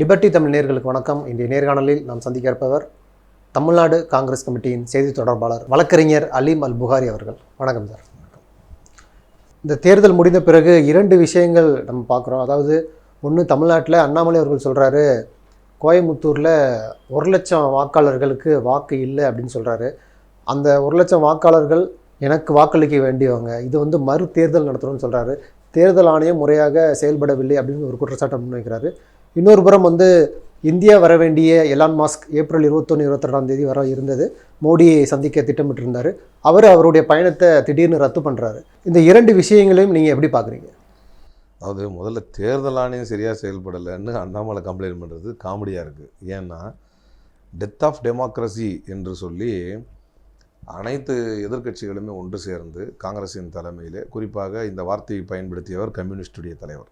Liberty Tamil நேர்களுக்கு வணக்கம். இன்றைய நேர்காணலில் நாம் சந்திக்க இருப்பவர் தமிழ்நாடு காங்கிரஸ் கமிட்டியின் செய்தி தொடர்பாளர் வழக்கறிஞர் அலீம் அல் புகாரி அவர்கள். வணக்கம் சார். இந்த தேர்தல் முடிந்த பிறகு இரண்டு விஷயங்கள் நம்ம பார்க்குறோம். அதாவது ஒன்று தமிழ்நாட்டில் அண்ணாமலை அவர்கள் சொல்கிறாரு கோயமுத்தூரில் ஒரு லட்சம் வாக்காளர்களுக்கு வாக்கு இல்லை அப்படின்னு சொல்கிறாரு அந்த ஒரு லட்சம் வாக்காளர்கள் எனக்கு வாக்களிக்க வேண்டியவங்க இது வந்து மறு தேர்தல் நடத்தணும்னு சொல்கிறாரு தேர்தல் ஆணையம் முறையாக செயல்படவில்லை அப்படின்னு ஒரு குற்றச்சாட்டை முன்வைக்கிறாரு. இன்னொரு புறம் வந்து இந்தியா வர வேண்டிய எலான் மாஸ்க் ஏப்ரல் இருபத்தொன்று இருபத்திரெண்டாம் தேதி வர இருந்தது. மோடியை சந்திக்க திட்டமிட்டிருந்தார். அவர் அவருடைய பயணத்தை திடீர்னு ரத்து பண்ணுறாரு இந்த இரண்டு விஷயங்களையும் நீங்கள் எப்படி பார்க்குறீங்க அதாவது முதல்ல தேர்தல் ஆணையம் சரியாக செயல்படலைன்னு அண்ணாமலை கம்ப்ளைண்ட் பண்ணுறது காமெடியாக இருக்குது ஏன்னா டெத் ஆஃப் டெமோக்ரஸி என்று சொல்லி அனைத்து எதிர்க்கட்சிகளுமே ஒன்று சேர்ந்து காங்கிரஸின் தலைமையில் குறிப்பாக இந்த வார்த்தையை பயன்படுத்தியவர் கம்யூனிஸ்டுடைய தலைவர்.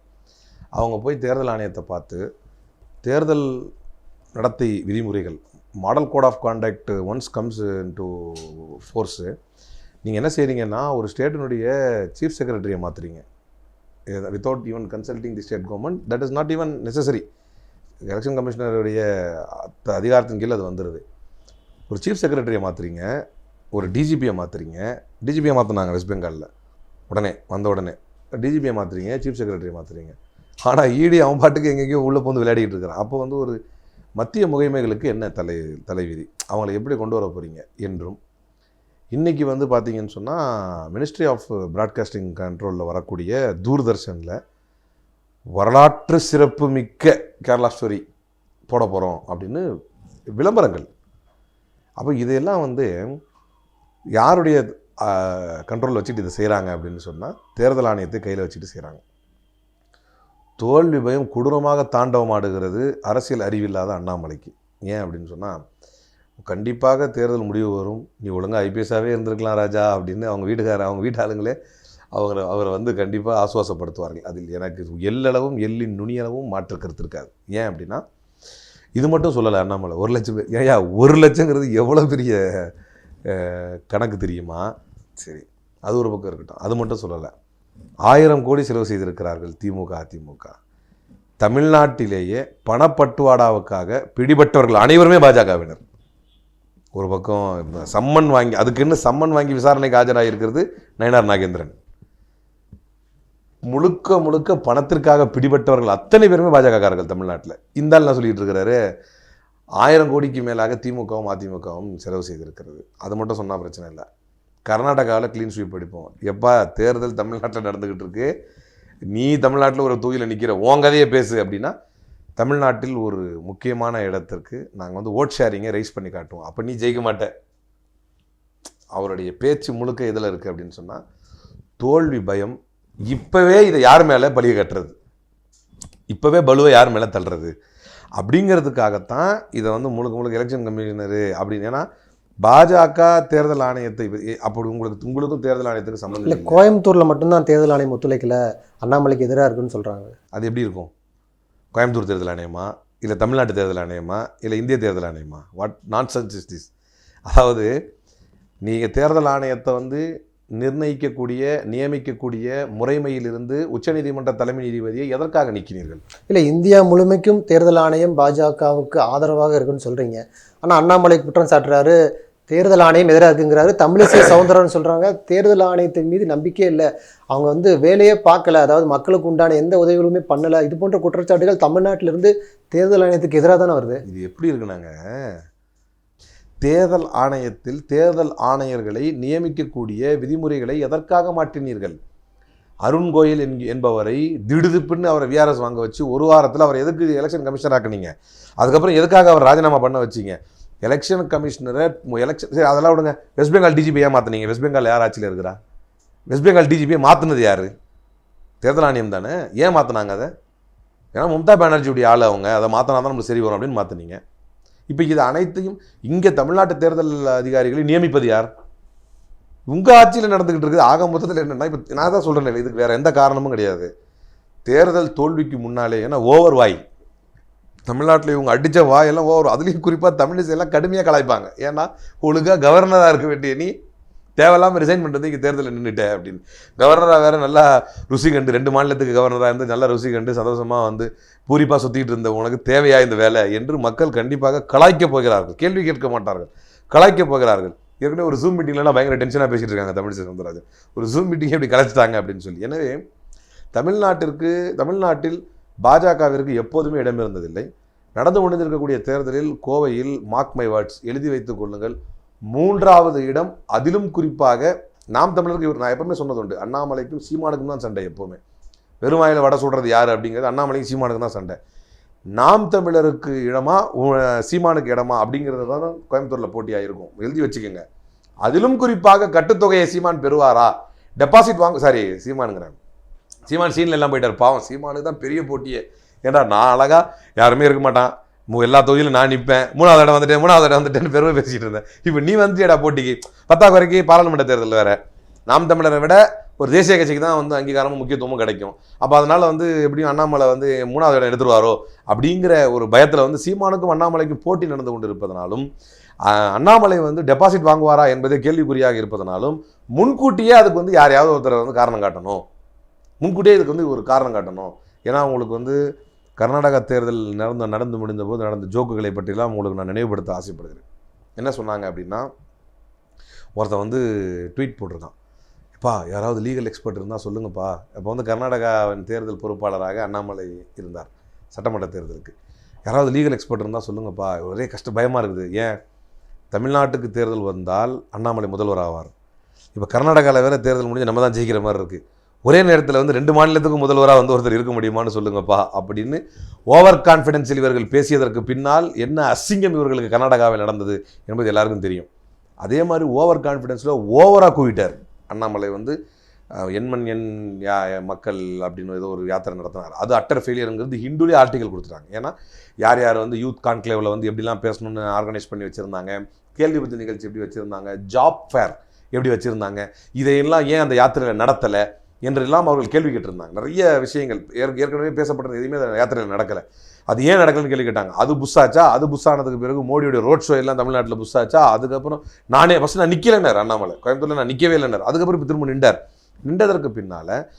அவங்க போய் தேர்தல் ஆணையத்தை பார்த்து தேர்தல் நடத்தை விதிமுறைகள் model code of contact once comes to force நீங்கள் என்ன செய்கிறீங்கன்னா ஒரு ஸ்டேட்டினுடைய சீஃப் செக்ரட்டரியை மாற்றுறீங்க without even consulting the state government that is not even necessary election கமிஷனருடைய அதிகாரத்தின் கீழே அது வந்துடுது ஒரு சீஃப் செக்ரட்டரியை மாற்றுறீங்க ஒரு டிஜிபியை மாற்றுறீங்க டிஜிபியை மாற்றினாங்க வெஸ்ட் பெங்காலில் உடனே வந்த உடனே டிஜிபியை மாற்றுறீங்க சீஃப் செக்ரட்டரியை மாற்றுறீங்க ஆனால் ஈடி அவன் பாட்டுக்கு எங்கெங்கேயோ உள்ளே போந்து விளையாடிட்டு இருக்கிறான். அப்போ வந்து ஒரு மத்திய முகைமைகளுக்கு என்ன தலை தலைவிதி? அவங்களை எப்படி கொண்டு வர போகிறீங்க என்றும். இன்றைக்கி வந்து பார்த்தீங்கன்னு சொன்னால் மினிஸ்ட்ரி ஆஃப் பிராட்காஸ்டிங் கண்ட்ரோலில் வரக்கூடிய தூர்தர்ஷனில் வரலாற்று சிறப்பு மிக்க கேரளா ஸ்டோரி போட போகிறோம் அப்படின்னு விளம்பரங்கள். அப்போ இதையெல்லாம் வந்து யாருடைய கண்ட்ரோல் வச்சுட்டு இதை செய்கிறாங்க அப்படின்னு சொன்னால் தேர்தல் ஆணையத்தை கையில் வச்சுட்டு செய்கிறாங்க தோல்வி பயம் கொடூரமாக தாண்டவமாடுகிறது அரசியல் அறிவில்லாத அண்ணாமலைக்கு. ஏன் அப்படின்னு சொன்னால் கண்டிப்பாக தேர்தல் முடிவு வரும். நீ ஒழுங்காக ஐபிஎஸ்ஸாகவே இருந்திருக்கலாம் ராஜா அப்படின்னு அவங்க வீட்டுக்காரர் அவங்க வீட்டு ஆளுங்களே அவரை அவரை வந்து கண்டிப்பாக ஆசுவாசப்படுத்துவார்கள். அதில் எனக்கு எல்லளவும் எல்லின் நுனியளவும் மாற்று கருத்து இருக்காது. ஏன் அப்படின்னா இது மட்டும் சொல்லலை அண்ணாமலை. ஒரு லட்சம் பேர் ஏயா ஒரு லட்சங்கிறது எவ்வளோ பெரிய கணக்கு தெரியுமா? சரி அது ஒரு பக்கம் இருக்கட்டும். அது மட்டும் சொல்லலை. ஆயிரம் கோடி செலவு செய்திருக்கிறார்கள் திமுக அதிமுக. தமிழ்நாட்டிலேயே பணப்பட்டுவாடாவுக்காக பிடிபட்டவர்கள் அனைவருமே பாஜகவினர். ஒரு பக்கம் சம்மன் வாங்கி அதுக்குன்னு சம்மன் வாங்கி விசாரணைக்கு ஆஜராகியிருக்கிறது நயனார் நாகேந்திரன். முழுக்க முழுக்க பணத்திற்காக பிடிபட்டவர்கள் அத்தனை பேருமே பாஜகக்காரர்கள் தமிழ்நாட்டில். இந்த நான் என்ன சொல்லிட்டு இருக்கிறாரு ஆயிரம் கோடிக்கு மேலாக திமுகவும் அதிமுகவும் செலவு செய்திருக்கிறது. அது மட்டும் சொன்னால் பிரச்சனை இல்லை. கர்நாடகாவில் க்ளீன் ஸ்வீப் அடிப்போம். எப்பா தேர்தல் தமிழ்நாட்டில் நடந்துக்கிட்டு இருக்கு. நீ தமிழ்நாட்டில் ஒரு தூயில நிற்கிற உன் கதையை பேசு அப்படின்னா தமிழ்நாட்டில் ஒரு முக்கியமான இடத்திற்கு நாங்கள் வந்து ஓட் ஷேரிங்கை ரைஸ் பண்ணி காட்டுவோம். அப்போ நீ ஜெயிக்க மாட்ட. அவருடைய பேச்சு முழுக்க எதில் இருக்குது அப்படின்னு சொன்னால் தோல்வி பயம் இப்போவே இதை யார் மேலே பழிய கட்டுறது? இப்போவே பலுவை யார் மேலே தள்ளுறது? அப்படிங்கிறதுக்காகத்தான் இதை வந்து முழுக்க முழுக்க எலெக்ஷன் கமிஷனரு அப்படின்னு ஏன்னா பாஜக தேர்தல் ஆணையத்தை அப்படி உங்களுக்கு உங்களுக்கும் தேர்தல் ஆணையத்துக்கு சம்மந்தம் இல்லை கோயம்புத்தூரில் மட்டும்தான் தேர்தல் ஆணையம் ஒத்துழைக்கல. அண்ணாமலைக்கு எதிராக இருக்குன்னு சொல்கிறாங்க அது எப்படி இருக்கும்? கோயம்புத்தூர் தேர்தல் ஆணையமா? இல்லை தமிழ்நாட்டு தேர்தல் ஆணையமா? இல்லை இந்திய தேர்தல் ஆணையமா? What not such is this அதாவது நீங்கள் தேர்தல் ஆணையத்தை வந்து நிர்ணயிக்கக்கூடிய நியமிக்கக்கூடிய முறைமையிலிருந்து உச்சநீதிமன்ற தலைமை நீதிபதியை எதற்காக நீக்கினீர்கள்? இல்லை இந்தியா முழுமைக்கும் தேர்தல் ஆணையம் பாஜகவுக்கு ஆதரவாக இருக்குன்னு சொல்கிறீங்க ஆனால் அண்ணாமலை குற்றம் சாட்டுறாரு. தேர்தல் ஆணையம் எதிராக இருக்குங்கிறாரு. தமிழிசை சவுந்தரம்னு சொல்கிறாங்க தேர்தல் ஆணையத்தின் மீது நம்பிக்கையே இல்லை. அவங்க வந்து வேலையே பார்க்கல. அதாவது மக்களுக்கு உண்டான எந்த உதவிகளுமே பண்ணலை. இது போன்ற குற்றச்சாட்டுகள் தமிழ்நாட்டிலிருந்து தேர்தல் ஆணையத்துக்கு எதிராக தானே வருது? இது எப்படி இருக்குனாங்க? தேர்தல் ஆணையத்தில் தேர்தல் ஆணையர்களை நியமிக்கக்கூடிய விதிமுறைகளை எதற்காக மாற்றினீர்கள்? அருண் கோயல் என்பவரை திடுதிப்புன்னு அவரை விஆர்எஸ் வாங்க வச்சு ஒரு வாரத்தில் அவர் எதுக்கு எலெக்ஷன் கமிஷனர் ஆக்குனீங்க? அதுக்கப்புறம் எதுக்காக அவர் ராஜினாமா பண்ண வச்சீங்க? எலெக்ஷன் கமிஷனரை எலெக்ஷன் சரி அதெல்லாம் விடுங்க. வெஸ்ட் பெங்கால் டிஜிபி ஏன் மாற்றினீங்க வெஸ்ட் பெங்கால் யார் ஆட்சியில் இருக்கிறா? வெஸ்ட் பெங்கால் டிஜிபியை மாற்றினது யார்? தேர்தல் ஆணையம் தானே? ஏன் மாற்றினாங்க அதை? ஏன்னா மம்தா பானர்ஜியுடைய ஆள் அவங்க. அதை மாற்றினா தான் நம்மளுக்கு சரி வரும் அப்படின்னு மாற்றினீங்க இப்போ இது அனைத்தையும் இங்கே தமிழ்நாட்டு தேர்தல் அதிகாரிகளை நியமிப்பது யார்? உங்கள் ஆட்சியில் நடந்துக்கிட்டு இருக்குது. ஆக மொத்தத்தில் என்னென்னா இப்போ நான் தான் சொல்கிறேன் இதுக்கு வேறு எந்த காரணமும் கிடையாது. தேர்தல் தோல்விக்கு முன்னாலே ஏன்னா ஓவர் வாய். தமிழ்நாட்டில் இவங்க அடித்த வாயெல்லாம் ஓவர். அதுலேயும் குறிப்பாக தமிழிசையெல்லாம் கடுமையாக கலாய்ப்பாங்க. ஏன்னா ஒழுங்காக கவர்னராக இருக்க வேண்டிய நீ தேவையில்லாமல் ரிசைன் பண்ணுறது இங்கே தேர்தலில் நின்றுட்டேன் அப்படின்னு. கவர்னராக வேறு நல்லா ருசி கண்டு ரெண்டு மாநிலத்துக்கு கவர்னராக இருந்து நல்லா ருசி கண்டு சந்தோஷமாக வந்து பூரிப்பாக சுற்றிட்டு இருந்த உனக்கு தேவையா இந்த வேலை என்று மக்கள் கண்டிப்பாக கலாய்க்கப் போகிறார்கள். கேள்வி கேட்க மாட்டார்கள். கலாய்க்கப் போகிறார்கள். ஏற்கனவே ஒரு ஜூம் மீட்டிங்லாம் பயங்கர டென்ஷனாக பேசிகிட்டு இருக்காங்க தமிழிசை சவுந்தரராஜன். ஒரு ஜூம் மீட்டிங்கே இப்படி கலைச்சிட்டாங்க அப்படின்னு சொல்லி. எனவே தமிழ்நாட்டிற்கு தமிழ்நாட்டில் பாஜகவிற்கு எப்போதுமே இடம் இருந்ததில்லை நடந்து கொண்டிருக்கக்கூடிய தேர்தலில் கோவையில் மார்க் மை வேர்ட்ஸ் எழுதி வைத்துக் கொள்ளுங்கள். மூன்றாவது இடம் அதிலும் குறிப்பாக நாம் தமிழருக்கு இவர் நான் எப்பவுமே சொன்னது உண்டு. அண்ணாமலைக்கும் சீமானுக்கும் தான் சண்டை எப்போவுமே. வெறுமாயில் வடை சுடுறது யார் அப்படிங்கிறது அண்ணாமலைக்கும் சீமானுக்கும் தான் சண்டை. நாம் தமிழருக்கு இடமா சீமானுக்கு இடமா அப்படிங்கிறது தான் கோயம்புத்தூரில் போட்டியாக இருக்கும் எழுதி வச்சுக்கோங்க. அதிலும் குறிப்பாக கட்டுத்தொகையை சீமான் பெறுவாரா? டெபாசிட் வாங்க சாரி சீமானுங்கிறேன் சீமான் சீனில் எல்லாம் போயிட்டார். பாவம் சீமானுக்கு தான் பெரிய போட்டியே. ஏன்டா நான் அழகாக யாருமே இருக்க மாட்டான். எல்லா தொகுதியிலும் நான் நிற்பேன் மூணாவது இடம் வந்துட்டேன் மூணாவது இடம் வந்துட்டேன்னு பெருமை பேசிகிட்டு இருந்தேன். இப்போ நீ வந்துட்டியடா போட்டிக்கு. பத்தாவது வரைக்கும் பாராளுமன்ற தேர்தல் வேறு. நாம் தமிழரை விட ஒரு தேசிய கட்சிக்கு தான் வந்து அங்கீகாரமும் முக்கியத்துவமும் கிடைக்கும். அப்போ அதனால் வந்து எப்படியும் அண்ணாமலை வந்து மூணாவது இடம் எடுத்துருவாரோ அப்படிங்கிற ஒரு பயத்தில் வந்து சீமானுக்கும் அண்ணாமலைக்கும் போட்டி நடந்து கொண்டு இருப்பதனாலும் அண்ணாமலை வந்து டெபாசிட் வாங்குவாரா என்பதே கேள்விக்குறியாக இருப்பதனாலும் முன்கூட்டியே அதுக்கு வந்து யாரையாவது ஒருத்தரை வந்து காரணம் காட்டணும். முன்கூட்டியே இதுக்கு வந்து ஒரு காரணம் காட்டணும். ஏன்னா உங்களுக்கு வந்து கர்நாடகா தேர்தல் நடந்து நடந்து முடிந்த போது நடந்த ஜோக்குகளை பற்றிலாம் உங்களுக்கு நான் நினைவுபடுத்த ஆசைப்படுகிறேன். என்ன சொன்னாங்க அப்படின்னா ஒருத்தன் வந்து ட்வீட் போட்டிருக்கான் எப்பா யாராவது லீகல் எக்ஸ்பர்ட் இருந்தால் சொல்லுங்கப்பா. இப்போ வந்து கர்நாடகாவின் தேர்தல் பொறுப்பாளராக அண்ணாமலை இருந்தார் சட்டமன்ற தேர்தலுக்கு. யாராவது லீகல் எக்ஸ்பர்ட் இருந்தால் சொல்லுங்கப்பா. ஒரே கஷ்ட பயமாக இருக்குது. ஏன்? தமிழ்நாட்டுக்கு தேர்தல் வந்தால் அண்ணாமலை முதல்வர் ஆவார். இப்போ கர்நாடகாவில் வேறு தேர்தல் முடிஞ்சு நம்ம தான் ஜெயிக்கிற மாதிரி இருக்குது ஒரே நேரத்தில் வந்து ரெண்டு மாநிலத்துக்கும் முதல்வராக வந்து ஒருத்தர் இருக்க முடியுமான்னு சொல்லுங்கப்பா அப்படின்னு ஓவர் கான்ஃபிடென்ஸில் இவர்கள் பேசியதற்கு பின்னால் என்ன அசிங்கம் இவர்களுக்கு கர்நாடகாவில் நடந்தது என்பது எல்லாருக்கும் தெரியும். அதே மாதிரி ஓவர் கான்ஃபிடென்ஸில் ஓவராக கூவிட்டார். அண்ணாமலை வந்து அஹ், எண்மண் எண் யா மக்கள் அப்படின்னு ஏதோ ஒரு யாத்திரை நடத்தினார். அது அட்டர் ஃபெயிலியருங்கிறது ஹிந்துலே ஆர்டிகல் கொடுத்துட்டாங்க. ஏன்னா யார் யார் வந்து யூத் கான்க்ளேவில் வந்து எப்படிலாம் பேசணும்னு ஆர்கனைஸ் பண்ணி வச்சுருந்தாங்க கேள்வி பதில் நிகழ்ச்சி எப்படி வச்சுருந்தாங்க ஜாப் ஃபேர் எப்படி வச்சுருந்தாங்க இதையெல்லாம் ஏன் அந்த யாத்திரையில் நடத்தலை? என்றெல்லாம் அவர்கள் கேள்வி கேட்டிருந்தாங்க. நிறைய விஷயங்கள் ஏற்க- ஏற்கனவே பேசப்பட்டது எதுவுமே யாத்திரையில் நடக்கலை. அது ஏன் நடக்கலன்னு கேள்வி கேட்டாங்க. அது புஷ் ஆச்சா? அது புஷ் ஆனதுக்கு பிறகு மோடியோட ரோட் ஷோ எல்லாம் தமிழ்நாட்டில் புஷ் அதுக்கப்புறம் நானே ஃபஸ்ட் நான் நிற்கலைனார் அண்ணாமலை. கோயம்புத்தூரில் நான் நிற்கவே இல்லைனார் அதுக்கப்புறம் இப்போ திரும்ப நின்றார். நின்றதற்கு பின்னால்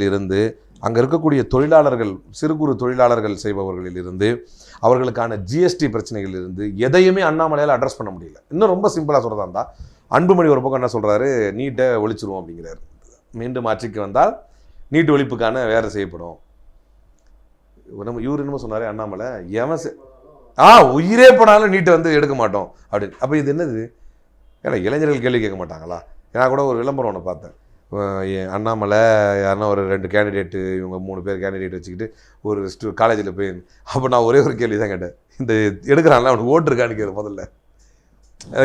இருந்து அங்கே இருக்கக்கூடிய தொழிலாளர்கள் சிறு குறு தொழிலாளர்கள் செய்பவர்களிலிருந்து அவர்களுக்கான ஜிஎஸ்டி பிரச்சனைகளிலிருந்து எதையுமே அண்ணாமலையால் அட்ரஸ் பண்ண முடியல. இன்னும் ரொம்ப சிம்பிளாக சொல்கிறதா இருந்தால் அன்புமணி ஒரு பக்கம் என்ன சொல்கிறாரு நீட்டை ஒழிச்சிருவோம் அப்படிங்கிறாரு. மீண்டும் ஆட்சிக்கு வந்தால் நீட்டு ஒழிப்புக்கான வேலை செய்யப்படும். நம்ம இவர் என்னமோ சொன்னாரே அண்ணாமலை எவன் செ- ஆ உயிரே போனாலும் நீட்டை வந்து எடுக்க மாட்டோம் அப்படின்னு. அப்போ இது என்னது? ஏன்னா இளைஞர்கள் கேள்வி கேட்க மாட்டாங்களா? நான் கூட ஒரு விளம்பரம் ஒன்று பார்த்தேன். அண்ணாமலை யாருன்னா ஒரு ரெண்டு கேண்டிடேட்டு இவங்க மூணு பேர் கேண்டிடேட் வச்சுக்கிட்டு ஒரு ஸ்டூ காலேஜில் போய் அப்போ நான் ஒரே ஒரு கேள்வி தான் கேட்டேன். இந்த எடுக்கிறான்ல அவனுக்கு ஓட்டு இருக்கான்னு கேட்குறேன் முதல்ல.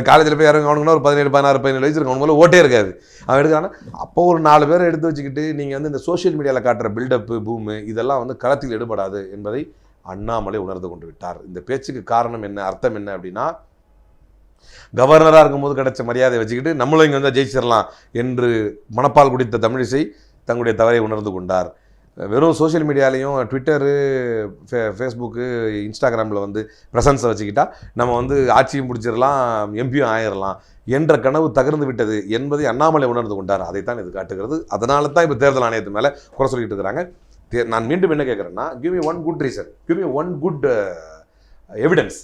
காலேஜில் போய் இறங்க அவனுக்குன்னா ஒரு பதினேழு பதினாறு பதினேழு வயசு இருக்கவங்க ஓட்டே இருக்காது. அவன் எடுக்கிறான்னா அப்போ ஒரு நாலு பேரை எடுத்து வச்சுக்கிட்டு நீங்கள் வந்து இந்த சோஷியல் மீடியாவில் காட்டுற பில்டப்பு பூமு இதெல்லாம் வந்து களத்தில் எடுபடாது என்பதை அண்ணாமலை உணர்ந்து கொண்டு விட்டார். இந்த பேச்சுக்கு காரணம் என்ன அர்த்தம் என்ன அப்படின்னா கவர்னராக இருக்கும்போது கிடைச்ச மரியாதை வச்சுக்கிட்டு நம்மளும் இங்கே வந்து ஜெயிச்சிடலாம் என்று மனப்பால் குடித்த தமிழிசை தங்களுடைய தவறை உணர்ந்து கொண்டார். வெறும் சோஷியல் மீடியாலையும் ட்விட்டரு ஃபே ஃபேஸ்புக்கு இன்ஸ்டாகிராமில் வந்து ப்ரெசன்ஸை வச்சுக்கிட்டா நம்ம வந்து ஆட்சியும் பிடிச்சிடலாம் எம்பியும் ஆயிடலாம் என்ற கனவு தகர்ந்து விட்டது என்பதை அண்ணாமலை உணர்ந்து கொண்டார். அதைத்தான் இது காட்டுகிறது. அதனால தான் இப்போ தேர்தல் ஆணையத்து மேலே குறை சொல்லிகிட்டு இருக்கிறாங்க. நான் மீண்டும் என்ன கேட்குறேன்னா give me one good reason give me one good evidence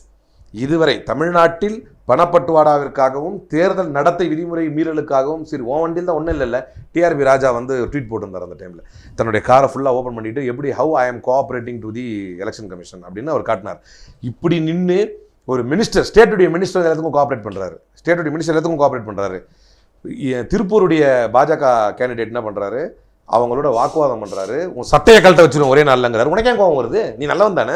இதுவரை தமிழ்நாட்டில் பணப்பட்டுவாடாவிற்காகவும் தேர்தல் நடத்தை விதிமுறை மீறலுக்காகவும் சரி ஓ வண்டியில் தான் ஒன்றும் இல்லைல்ல டிஆர்பி ராஜா வந்து ட்வீட் போட்டிருந்தார் அந்த டைமில் தன்னுடைய காரை ஃபுல்லாக ஓப்பன் பண்ணிட்டு எப்படி how I am cooperating to the election commission அப்படின்னு அவர் காட்டினார். இப்படி நின்று ஒரு மினிஸ்டர் ஸ்டேட்டுடைய மினிஸ்டர் எல்லாத்துக்கும் கோஆப்ரேட் பண்ணுறாரு ஸ்டேட்டுடைய மினிஸ்டர் எல்லாத்துக்கும் கோஆப்ரேட் பண்ணுறாரு திருப்பூருடைய பாஜக கேண்டிடேட் என்ன பண்ணுறாரு அவங்களோட வாக்குவாதம் பண்ணுறாரு உன் சட்டையை கழட்ட வச்சிருவோம் ஒரே நாள்லங்கிறாரு. உனக்கு ஏன் கோவம் வருது? நீ நல்லவன் தானே?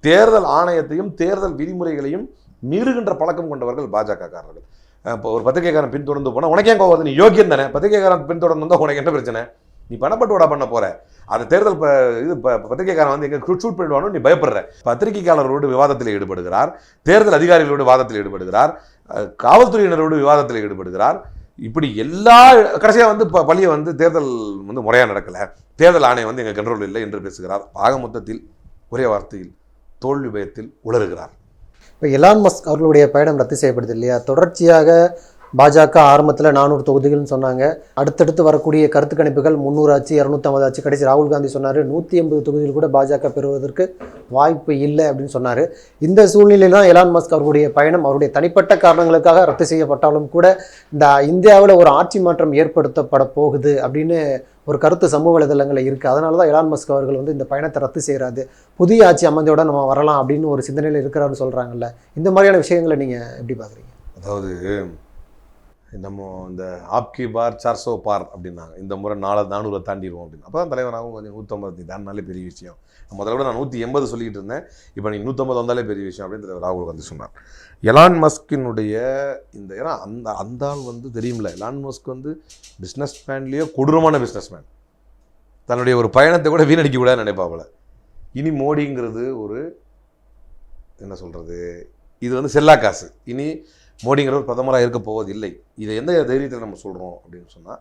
தேர்தல் ஆணையத்தையும் தேர்தல் விதிமுறைகளையும் மீறுகின்ற பழக்கம் கொண்டவர்கள் பாஜகக்காரர்கள். இப்போ ஒரு பத்திரிகைக்காரன் பின்தொடர்ந்து போனால் உனக்கு ஏன் கோவம் வருது? நீ யோகியம் தானே. பத்திரிகைக்காரன் பின்தொடர்ந்து வந்தால் உனக்கு என்ன பிரச்சனை? நீ பணப்பட்டுவாடா பண்ண போற. அந்த தேர்தல் இது ப- பத்திரிகைக்காரன் வந்து எங்க ஷூட் பண்ணிடுவானு நீ பயப்படுற. பத்திரிகையாளர்களோடு விவாதத்தில் ஈடுபடுகிறார். தேர்தல் அதிகாரிகளோடு வாதத்தில் ஈடுபடுகிறார். காவல்துறையினரோடு விவாதத்தில் ஈடுபடுகிறார். இப்படி எல்லா கடைசியாக வந்து ப பழியை வந்து தேர்தல் வந்து முறையாக நடக்கலை. தேர்தல் ஆணையம் வந்து எங்கள் கண்ட்ரோல் இல்லை என்று பேசுகிறார். ஆக மொத்தத்தில் ஒரே வார்த்தையில் தோல்வி பயத்தில் உளறுகிறார். இப்போ எலான் மஸ்க் அவர்களுடைய பயணம் ரத்து செய்யப்படுது இல்லையா? தொடர்ச்சியாக பாஜக ஆரம்பத்தில் நானூறு தொகுதிகள்னு சொன்னாங்க. அடுத்தடுத்து வரக்கூடிய கருத்து கணிப்புகள் முந்நூறு ஆச்சு இரநூத்தம்பது ஆச்சு. கடைசி ராகுல் காந்தி சொன்னார் நூற்றி எண்பது தொகுதிகள் கூட பாஜக பெறுவதற்கு வாய்ப்பு இல்லை அப்படின்னு சொன்னார். இந்த சூழ்நிலையில் தான் எலான் மஸ்க் அவருடைய பயணம் அவருடைய தனிப்பட்ட காரணங்களுக்காக ரத்து செய்யப்பட்டாலும் கூட இந்த இந்தியாவில் ஒரு ஆட்சி மாற்றம் ஏற்படுத்தப்பட போகுது அப்படின்னு ஒரு கருத்து சமூக வலைதளங்களில் இருக்குது அதனால தான் எலான் மஸ்க் அவர்கள் வந்து இந்த பயணத்தை ரத்து செய்கிறாரு புதிய ஆட்சி அமைந்தோட நம்ம வரலாம் அப்படின்னு ஒரு சிந்தனையில் இருக்கிறாருன்னு சொல்கிறாங்கல்ல இந்த மாதிரியான விஷயங்களை நீங்கள் எப்படி பார்க்குறீங்க? அதாவது நம்ம இந்த ஆப்கி பார் சார்சோ பார் அப்படின்னாங்க. இந்த முறை நாலு நானூறு தாண்டிடுவோம் அப்படின்னு. அப்போ தான் தலைவராகவும் கொஞ்சம் நூற்றம்பது தாண்டினாலே பெரிய விஷயம். முதல்ல கூட நான் நூற்றி எண்பது சொல்லிக்கிட்டு இருந்தேன். இப்போ நீங்கள் நூற்றம்பது வந்தாலே பெரிய விஷயம் அப்படின்னு ராகுல் காந்தி சொன்னார். எலான் மஸ்கினுடைய இந்த ஏன்னா அந்த அந்த ஆள் வந்து தெரியும்ல எலான் மஸ்க் வந்து பிஸ்னஸ் மேன்லேயே கொடூரமான பிஸ்னஸ் மேன் தன்னுடைய ஒரு பயணத்தை கூட வீணடிக்க கூடாதுன்னு நினைப்பாவில் இனி மோடிங்கிறது ஒரு என்ன சொல்கிறது இது வந்து செல்லா காசு. இனி மோடிங்கிறவர் பிரதமராக இருக்க போவதில்லை. இதை எந்த தைரியத்தில் நம்ம சொல்கிறோம் அப்படின்னு சொன்னால்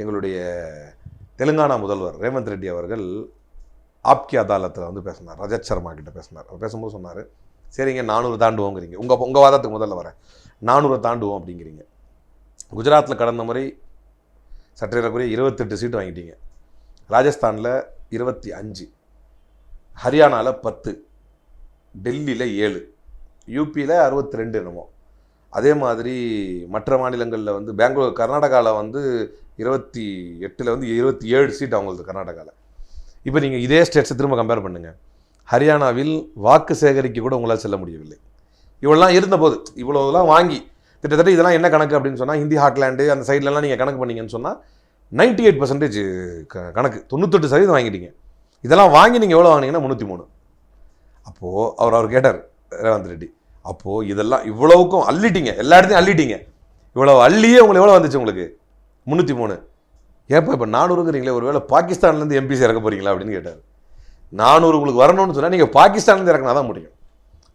எங்களுடைய தெலுங்கானா முதல்வர் ரேவந்த் ரெட்டி அவர்கள் ஆப்கி அதாலத்தில் வந்து பேசினார். ரஜத் சர்மா கிட்ட பேசினார். அவர் பேசும்போது சொன்னார் சரிங்க நானூறு தாண்டுவோங்கிறீங்க. உங்கள் உங்கள் வாதத்துக்கு முதல்ல வரேன். நானூறு தாண்டுவோம் அப்படிங்கிறீங்க. குஜராத்தில் கடந்த முறை சற்றேறக்குறைய இருபத்தெட்டு சீட்டு வாங்கிட்டீங்க. ராஜஸ்தானில் இருபத்தி அஞ்சு. ஹரியானாவில் பத்து. டெல்லியில் ஏழு. யூபியில் அறுபத்தி ரெண்டு என்னமோ. அதே மாதிரி மற்ற மாநிலங்களில் வந்து பெங்களூர் கர்நாடகாவில் வந்து இருபத்தி எட்டில் வந்து இருபத்தி ஏழு சீட் அவங்களுக்கு கர்நாடகாவில் இப்போ நீங்கள் இதே ஸ்டேட்ஸை திரும்ப கம்பேர் பண்ணுங்கள் ஹரியானாவில் வாக்கு சேகரிக்க கூட உங்களால் செல்ல முடியவில்லை. இவ்வளோலாம் இருந்தபோது இவ்வளோலாம் வாங்கி கிட்டத்தட்ட இதெல்லாம் என்ன கணக்கு அப்படின்னு சொன்னால் ஹிந்தி ஹாட்லேண்டு அந்த சைட்லலாம் நீங்கள் கணக்கு பண்ணீங்கன்னு சொன்னால் நைன்டி எயிட் பர்சன்டேஜ் கணக்கு தொண்ணூத்தெட்டு சதவீதம் வாங்கிட்டீங்க. இதெல்லாம் வாங்கி நீங்கள் எவ்வளோ வாங்கினீங்கன்னா முந்நூற்றி மூணு அப்போது அவர் அவர் கேட்டார் ரேவந்த் ரெட்டி அப்போது இதெல்லாம் இவ்வளவுக்கும் அள்ளிட்டீங்க எல்லா இடத்தையும் அள்ளிட்டீங்க. இவ்வளோ அள்ளியே உங்களுக்கு எவ்வளோ வந்துச்சு உங்களுக்கு? முந்நூற்றி மூணு ஏப்பா இப்போ நானூறுங்கிறீங்களே ஒருவேளை பாகிஸ்தான்லேருந்து எம்பிசி இறக்க போகிறீங்களா அப்படின்னு கேட்டார். நானூறு உங்களுக்கு வரணும்னு சொன்னால் நீங்கள் பாகிஸ்தான்லேருந்து இறக்கினா தான் முடியும்.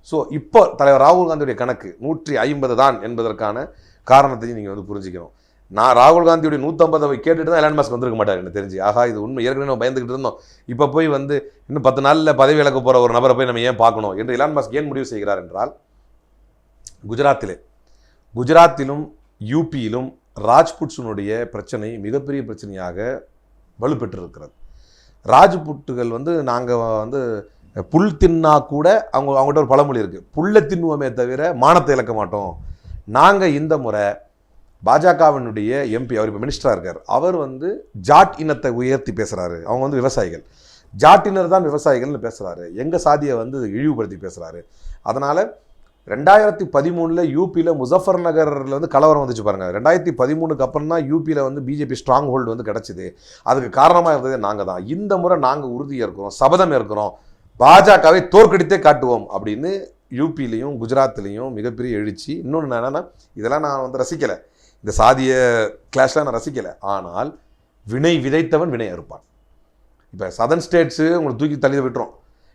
ஸோ இப்போ தலைவர் ராகுல் காந்தியுடைய கணக்கு நூற்றி ஐம்பது தான் என்பதற்கான காரணத்தையும் நீங்கள் வந்து புரிஞ்சுக்கணும். நான் ராகுல் காந்தியுடைய நூற்றம்பதை கேட்டுட்டு தான் எலான் மாஸ்க் வந்திருக்க மாட்டார் எனக்கு தெரிஞ்சு. ஆஹா இது உண்மை. ஏற்கனவே நம்ம பயந்துக்கிட்டு இருந்தோம். இப்போ போய் வந்து இன்னும் பத்து நாளில் பதவி இழக்க போகிற ஒரு நபரை போய் நம்ம ஏன் பார்க்கணும் என்று எலான் மாஸ்க் ஏன் முடிவு செய்கிறார் என்றால் குஜராத்திலே குஜராத்திலும் யூபியிலும் ராஜ்புட்ஸினுடைய பிரச்சனை மிகப்பெரிய பிரச்சனையாக வலுப்பெற்றிருக்கிறது. ராஜ்புட்டுகள் வந்து நாங்கள் வந்து புல் தின்னா கூட அவங்க அவங்ககிட்ட ஒரு பழமொழி இருக்குது புல்லை தின்னுவோமே தவிர மானத்தை இழக்க மாட்டோம். நாங்கள் இந்த முறை பாஜகவினுடைய எம்பி அவர் இப்போ மினிஸ்டராக இருக்கார். அவர் வந்து ஜாட் இனத்தை உயர்த்தி பேசுகிறாரு அவங்க வந்து விவசாயிகள். ஜாட்டினர் தான் விவசாயிகள்னு பேசுகிறாரு எங்கள் சாதியை வந்து இழிவுபடுத்தி பேசுகிறாரு அதனால் ரெண்டாயிரத்தி பதிமூணில் யூபியில் முசஃபர் நகரில் வந்து கலவரம் வந்துச்சு பாருங்கள் ரெண்டாயிரத்தி பதிமூணுக்கு அப்புறம் தான் யூபியில் வந்து பிஜேபி ஸ்ட்ராங் ஹோல்டு வந்து கிடச்சிது. அதுக்கு காரணமாக இருந்தது நாங்கள் தான். இந்த முறை நாங்கள் உறுதியாக இருக்கிறோம் சபதம் இருக்கிறோம் பாஜகவை தோற்கடித்தே காட்டுவோம் அப்படின்னு யூபிலையும் குஜராத்லேயும் மிகப்பெரிய எழுச்சி. இன்னொன்று என்னென்னா இதெல்லாம் நான் வந்து ரசிக்கலை. இந்த சாதிய கிளாஷ்லாம் நான் ரசிக்கலை. ஆனால் வினை விதைத்தவன் வினை அறுப்பான் இப்போ சதர்ன் ஸ்டேட்ஸு உங்களுக்கு தூக்கி தள்ளி விட்டுரும்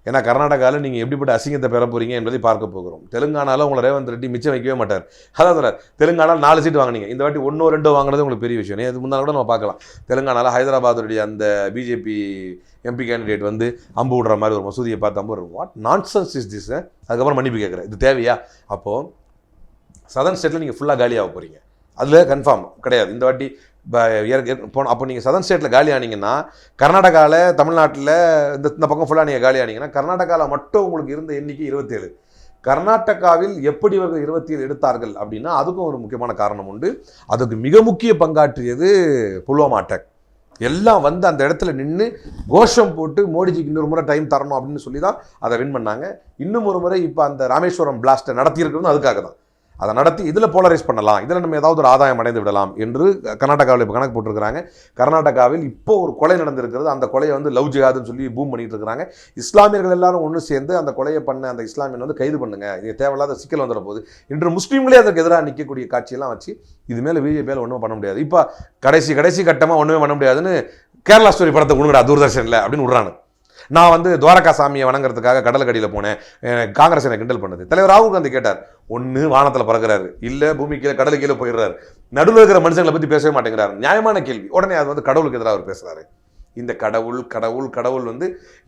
ஏன்னா கர்நாடகாவில் நீங்கள் எப்படிப்பட்ட அசிங்கத்தை பெற போகிறீங்க என்பதை பார்க்க போகிறோம். தெலுங்கானாவில் உங்களை ரேவந்த் ரெட்டி மிச்சம் வைக்கவே மாட்டார். அதான் சொல்கிறார் தெலுங்கானாவில் நாலு சீட் வாங்குனீங்க. இந்த வாட்டி ஒன்றோ ரெண்டோ வாங்கினது உங்களுக்கு பெரிய விஷயம். இது முன்னால் கூட நம்ம பார்க்கலாம். தெலுங்கானாவில் ஹைதராபாத்துடைய அந்த பிஜேபி எம்பி கேண்டிடேட் வந்து அம்பு விடுற மாதிரி ஒரு மசூதியை பார்த்து அம்பு விடுற வாட் நான்சென்ஸ் இஸ் திஸ் அதுக்கப்புறம் மன்னிப்பு கேட்குறேன். இது தேவையா? அப்போது சதர்ன் ஸ்டேட்டில் நீங்கள் ஃபுல்லாக காலியாக போகிறீங்க அதில் கன்ஃபார்ம் கிடையாது. இந்த வாட்டி போன அப்போ நீங்கள் சதன் ஸ்டேட்டில் காலி ஆனீங்கன்னா கர்நாடகாவில் தமிழ்நாட்டில் இந்த இந்த பக்கம் ஃபுல்லாக நீங்கள் காலி ஆனீங்கன்னா கர்நாடகாவில் மட்டும் உங்களுக்கு இருந்த எண்ணிக்கை இருபத்தேழு. கர்நாடகாவில் எப்படி இவர்கள் இருபத்தி ஏழு எடுத்தார்கள் அப்படின்னா அதுக்கும் ஒரு முக்கியமான காரணம் உண்டு. அதுக்கு மிக முக்கிய பங்காற்றியது புல்வாமா அட்டாக் எல்லாம் வந்து அந்த இடத்துல நின்று கோஷம் போட்டு மோடிஜிக்கு இன்னொரு முறை டைம் தரணும் அப்படின்னு சொல்லி தான் அதை வின் பண்ணாங்க. இன்னும் ஒரு முறை இப்போ அந்த ராமேஸ்வரம் பிளாஸ்ட்டை நடத்தியிருக்கிறது அதுக்காக தான் அதை நடத்தி இதில் போலரைஸ் பண்ணலாம். இதில் நம்ம ஏதாவது ஒரு ஆதாயம் அடைந்து விடலாம் என்று கர்நாடகாவில் இப்போ கணக்கு போட்டிருக்கிறாங்க. கர்நாடகாவில் இப்போ ஒரு கொலை நடந்திருக்கிறது. அந்த கொலையை வந்து லவ் ஜிஹாதுன்னு சொல்லி பூம் பண்ணிட்டு இருக்கிறாங்க இஸ்லாமியர்கள் எல்லாரும் ஒன்று சேர்ந்து அந்த கொலையை பண்ண அந்த இஸ்லாமியன் வந்து கைது பண்ணுங்க. இது தேவையில்லாத சிக்கல் வந்துட போகுது இன்று முஸ்லீம்களே அதற்கு எதிராக நிற்கக்கூடிய காட்சியெல்லாம் வச்சு இது மேலே பிஜேபியால் ஒன்றும் பண்ண முடியாது. இப்போ கடைசி கடைசி கட்டமாக ஒன்றுமே பண்ண முடியாதுன்னு கேரளா ஸ்டோரி படத்தை கொடுங்கடா தூர்தர்ஷனில் அப்படின்னு விட்றானு நான் வந்து துவாரகா சாமியை வணங்குறதுக்காக கடலுக்கடியில் போனேன். காங்கிரஸ் என்னை கிண்டல் பண்ணுது. தலைவர் ராகுல் காந்தி கேட்டார் ஒன்று வானத்தில் பறக்கிறாரு. இல்லை பூமி கீழே கடலு கீழே போயிடுறாரு. நடுவில் இருக்கிற மனுஷங்களை பற்றி பேசவே மாட்டேங்கிறார். நியாயமான கேள்வி. உடனே அது வந்து கடவுளுக்கு எதிராக அவர் பேசுகிறாரு இந்த கடவுள் கடவுள் கடவுள் வந்து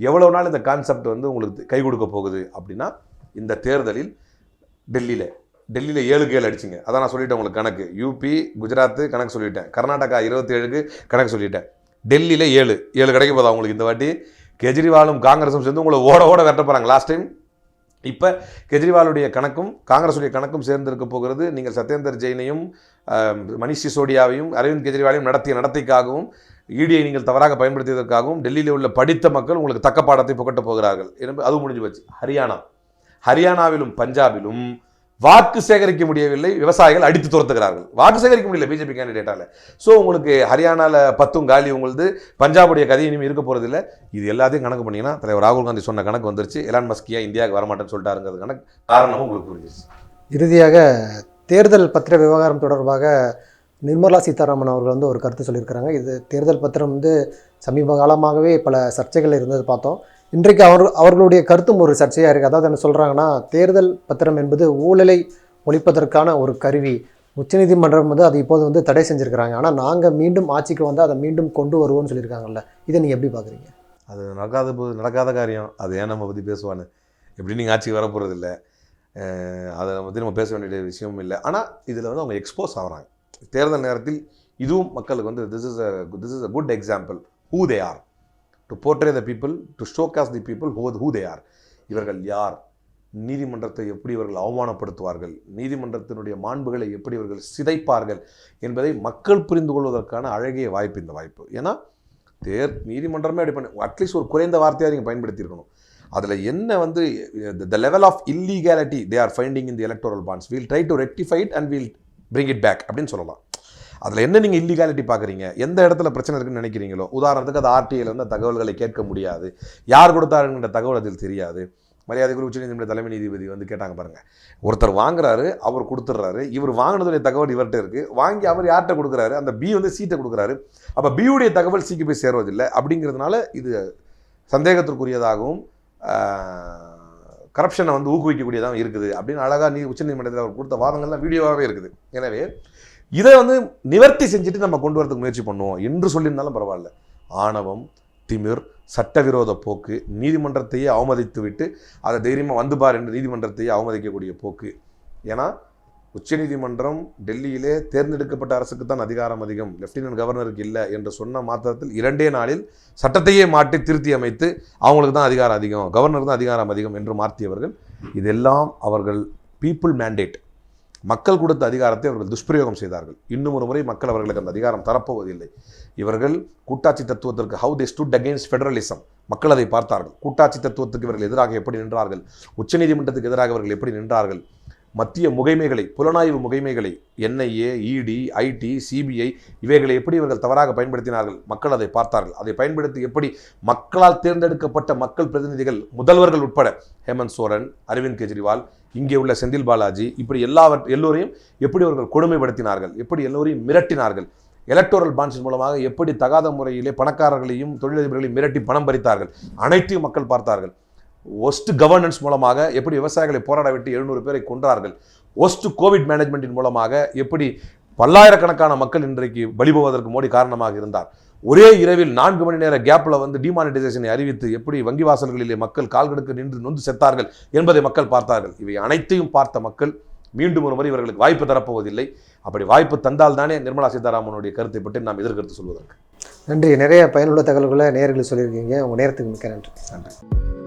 எவ்வளோ நாள் இந்த கான்செப்ட் வந்து உங்களுக்கு கை கொடுக்க போகுது அப்படின்னா இந்த தேர்தலில் டெல்லியில் டெல்லியில் ஏழு கேள் அடிச்சிங்க. அதான் நான் சொல்லிட்டேன் உங்களுக்கு கணக்கு. யூபி குஜராத்து கணக்கு சொல்லிட்டேன். கர்நாடகா இருபத்தி ஏழுக்கு கணக்கு சொல்லிட்டேன். டெல்லியில் ஏழு. ஏழு கிடைக்க போதா உங்களுக்கு இந்த வாட்டி? கெஜ்ரிவாலும் காங்கிரஸும் சேர்ந்து உங்களை ஓட ஓட வெட்ட போகிறாங்க லாஸ்ட் டைம் இப்போ கெஜ்ரிவாலுடைய கணக்கும் காங்கிரஸுடைய கணக்கும் சேர்ந்திருக்க போகிறது. நீங்கள் சத்யேந்தர் ஜெயினையும் மணிஷ் சிசோடியாவையும் அரவிந்த் கெஜ்ரிவாலையும் நடத்திய நடத்தைக்காகவும் இடியை நீங்கள் தவறாக பயன்படுத்தியதற்காகவும் டெல்லியில் உள்ள படித்த மக்கள் உங்களுக்கு தக்க பாடத்தை புகட்டப் போகிறார்கள். எனவே அது முடிஞ்சு போச்சு. ஹரியானா. ஹரியானாவிலும் பஞ்சாபிலும் வாக்கு சேகரிக்க முடியவில்லை விவசாயிகள் அடித்து துரத்துகிறார்கள். வாக்கு சேகரிக்க முடியல பிஜேபி கேண்டிடேட்டால் ஸோ உங்களுக்கு ஹரியானாவில் பத்தும் காலி உங்களது பஞ்சாபுடைய கதை இனிமேல் இருக்க போகிறதில்ல இது எல்லாத்தையும் கணக்கு பண்ணிங்கன்னா தலைவர் ராகுல் காந்தி சொன்ன கணக்கு வந்துருச்சு. எலான் மஸ்கியா இந்தியாவுக்கு வரமாட்டேன்னு சொல்லிட்டாருங்கிறது கணக்கு காரணமும் உங்களுக்கு புரிஞ்சிச்சு இறுதியாக தேர்தல் பத்திர விவகாரம் தொடர்பாக நிர்மலா சீதாராமன் அவர்கள் வந்து ஒரு கருத்து சொல்லியிருக்கிறாங்க. இது தேர்தல் பத்திரம் வந்து சமீப காலமாகவே பல சர்ச்சைகள் இருந்தது பார்த்தோம். இன்றைக்கு அவர் அவர்களுடைய கருத்தும் ஒரு சர்ச்சையாக இருக்குது அதாவது என்ன சொல்கிறாங்கன்னா தேர்தல் பத்திரம் என்பது ஊழலை ஒழிப்பதற்கான ஒரு கருவி. உச்சநீதிமன்றம் வந்து அது இப்போது வந்து தடை செஞ்சுருக்கிறாங்க. ஆனால் நாங்கள் மீண்டும் ஆட்சிக்கு வந்து அதை மீண்டும் கொண்டு வருவோம்னு சொல்லியிருக்காங்கல்ல இதை நீங்கள் எப்படி பார்க்குறீங்க அது நடக்காத போது நடக்காத காரியம். அது ஏன் நம்ம பற்றி பேசுவான்னு? எப்படி நீங்கள் ஆட்சிக்கு வர இல்லை? அதை பற்றி நம்ம பேச வேண்டிய விஷயமும் இல்லை. ஆனால் இதில் வந்து அவங்க எக்ஸ்போஸ் ஆகுறாங்க. தேர்தல் நேரத்தில் இதுவும் மக்களுக்கு வந்து this is a this is a good example who they are to portray the people to showcase the people who who they are இவர்கள் யார்? நீதிமன்றத்தை எப்படி இவர்கள் அவமானப்படுத்துவார்கள்? நீதிமன்றத்தினுடைய மாண்புகளை எப்படி இவர்கள் சிதைப்பார்கள்? என்பதை மக்கள் புரிந்து கொள்வதற்கான அழகிய வாய்ப்பு இந்த வாய்ப்பு. ஏன்னா தேர் நீதிமன்றமே அப்படி பண்ண அட்லீஸ்ட் ஒரு குறைந்த வார்த்தையாக நீங்கள் பயன்படுத்தியிருக்கணும் அதில் என்ன வந்து the level of illegality they are finding in the electoral bonds we'll try to rectified and we'll bring it back அப்படின்னு சொல்லலாம். அதில் என்ன நீங்கள் இல்லீகாலிட்டி பார்க்குறீங்க எந்த இடத்துல பிரச்சனை இருக்குன்னு நினைக்கிறீங்களோ? உதாரணத்துக்கு அது ஆர்டிஐயில் வந்து தகவல்களை கேட்க முடியாது. யார் கொடுத்தாருங்கிற தகவல் அதில் தெரியாது. மரியாதைக்குரிய உச்சநீதிமன்ற தலைமை நீதிபதி வந்து கேட்டாங்க பாருங்கள் ஒருத்தர் வாங்குறாரு அவர் கொடுத்துட்றாரு. இவர் வாங்கினதுடைய தகவல் இவர்கிட்ட இருக்குது வாங்கி அவர் யார்கிட்ட கொடுக்குறாரு? அந்த பி வந்து சீட்டை கொடுக்குறாரு. அப்போ பியுடைய தகவல் சிக்கு போய் சேருவதில்லை. அப்படிங்கிறதுனால இது சந்தேகத்திற்குரியதாகவும் கரப்ஷனை வந்து ஊக்குவிக்கக்கூடியதாகவும் இருக்குது. அப்படின்னு அழகாக நீ உச்சநீதிமன்றத்தில் அவர் கொடுத்த வாதங்கள்லாம் வீடியோவாகவே இருக்குது. எனவே இதை வந்து நிவர்த்தி செஞ்சுட்டு நம்ம கொண்டு வரதுக்கு முயற்சி பண்ணுவோம் என்று சொல்லியிருந்தாலும் பரவாயில்ல. ஆணவம் திமிர் சட்டவிரோத போக்கு நீதிமன்றத்தையே அவமதித்து விட்டு அதை தைரியமாக வந்து பார் என்று நீதிமன்றத்தையே அவமதிக்கக்கூடிய போக்கு. ஏன்னா உச்சநீதிமன்றம் டெல்லியிலே தேர்ந்தெடுக்கப்பட்ட அரசுக்கு தான் அதிகாரம் அதிகம். லெப்டினன்ட் கவர்னருக்கு இல்லை என்று சொன்ன மாத்திரத்தில் இரண்டே நாளில் சட்டத்தையே மாற்றி திருத்தி அமைத்து அவங்களுக்கு தான் அதிகாரம் அதிகம். கவர்னர் தான் அதிகாரம் அதிகம் என்று மாற்றியவர்கள். இதெல்லாம் அவர்கள் பீப்புள் மேண்டேட் மக்கள் கொடுத்த அதிகாரத்தை அவர்கள் துஷ்பிரயோகம் செய்தார்கள். இன்னும் ஒரு முறை மக்கள் அவர்களுக்கு அந்த அதிகாரம் தரப்போவதில்லை. இவர்கள் கூட்டாட்சி தத்துவத்திற்கு how they stood against federalism மக்கள் அதை பார்த்தார்கள். கூட்டாட்சி தத்துவத்துக்கு இவர்கள் எதிராக எப்படி நின்றார்கள்? உச்சநீதிமன்றத்துக்கு எதிராக இவர்கள் எப்படி நின்றார்கள்? மத்திய முகைமைகளை புலனாய்வு முகைமைகளை என்ஐஏ இடி ஐடி சிபிஐ இவைகளை எப்படி இவர்கள் தவறாக பயன்படுத்தினார்கள்? மக்கள் அதை பார்த்தார்கள். அதை பயன்படுத்தி எப்படி மக்களால் தேர்ந்தெடுக்கப்பட்ட மக்கள் பிரதிநிதிகள் முதல்வர்கள் உட்பட ஹேமந்த் சோரன் அரவிந்த் கெஜ்ரிவால் இங்கே உள்ள செந்தில் பாலாஜி இப்படி எல்லாவற் எல்லோரையும் எப்படி அவர்கள் கொடுமைப்படுத்தினார்கள்? எப்படி எல்லோரையும் மிரட்டினார்கள்? எலக்டோரல் பாண்ட்ஸின் மூலமாக எப்படி தகாத முறையிலே பணக்காரர்களையும் தொழிலதிபர்களையும் மிரட்டி பணம் பறித்தார்கள்? அனைத்தையும் மக்கள் பார்த்தார்கள். ஒஸ்ட் கவர்னன்ஸ் மூலமாக எப்படி விவசாயிகளை போராட விட்டு எழுநூறு பேரை கொன்றார்கள்? ஒஸ்ட் கோவிட் மேனேஜ்மெண்ட்டின் மூலமாக எப்படி பல்லாயிரக்கணக்கான மக்கள் இன்றைக்கு பலி போவதற்கு மோடி காரணமாக இருந்தார்? ஒரே இரவில் நான்கு மணி நேர கேப்பில் வந்து டிமானிட்டைசேஷனை அறிவித்து எப்படி வங்கி வாசல்களிலே மக்கள் கால்கடுக்க நின்று நொந்து செத்தார்கள் என்பதை மக்கள் பார்த்தார்கள். இவை அனைத்தையும் பார்த்த மக்கள் மீண்டும் ஒரு முறை இவர்களுக்கு வாய்ப்பு தரப்போவதில்லை. அப்படி வாய்ப்பு தந்தால் தானே நிர்மலா சீதாராமனுடைய கருத்தை பற்றி நாம் எதிர்கருத்து சொல்வதற்கு. நன்றி. நிறைய பயனுள்ள தகவல்களை நேயர்களுக்கு சொல்லியிருக்கீங்க. உங்கள் நேரத்துக்கு மிக்க நன்றி. நன்றி.